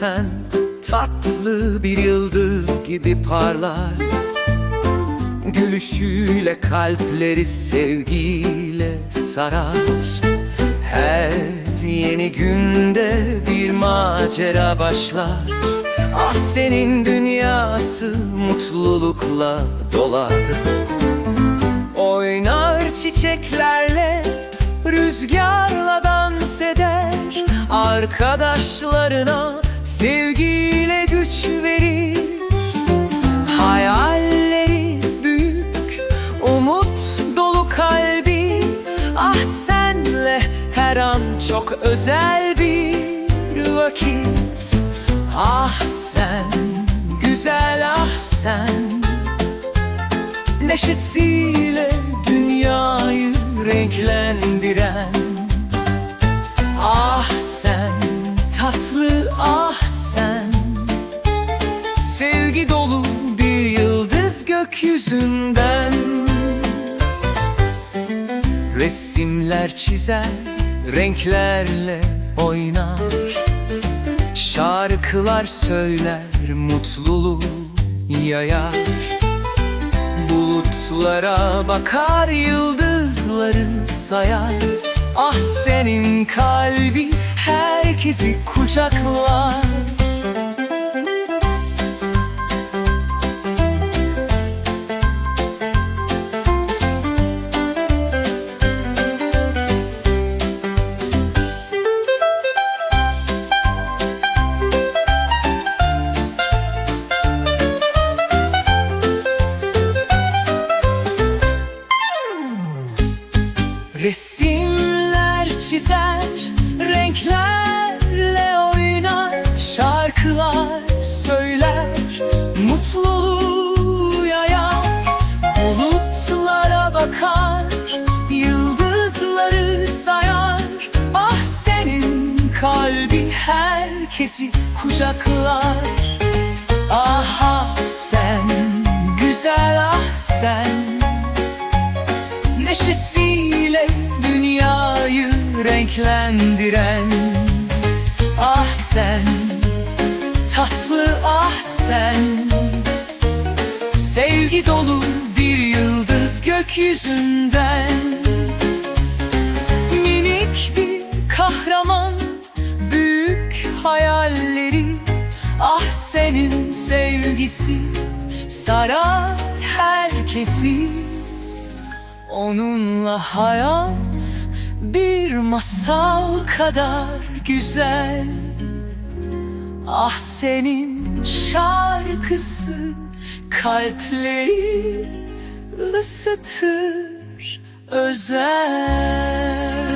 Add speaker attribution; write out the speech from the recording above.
Speaker 1: sen Tatlı bir yıldız gibi parlar. Gülüşüyle kalpleri sevgiyle sarar. Her yeni günde bir macera başlar. Ah senin dünyası mutlulukla dolar. Oynar çiçeklerle Rüzgarla dans eder. Arkadaşlarına Sevgiyle güç verir Hayalleri büyük Umut dolu kalbi. Ah senle her an çok özel bir vakit. Ah sen Güzel ah sen. Neşesiyle dünyayı renklendiren gökyüzünden. Resimler çizer renklerle oynar. Şarkılar söyler mutluluğu yayar. Bulutlara bakar yıldızları sayar. Ah senin kalbi herkesi kucaklar Resimler çizer, renklerle oynar Şarkılar söyler, mutluluğu yayar Bulutlara bakar, yıldızları sayar. Ah senin kalbi herkesi kucaklar. Aha sen, güzel ah sen. Dünyayı renklendiren. Ah sen, tatlı ah sen. Sevgi dolu bir yıldız gökyüzünden. Minik bir kahraman, büyük hayalleri. Ah senin sevgisi sarar herkesi. Onunla hayat bir masal kadar güzel. Ah senin şarkısı kalpleri ısıtır özel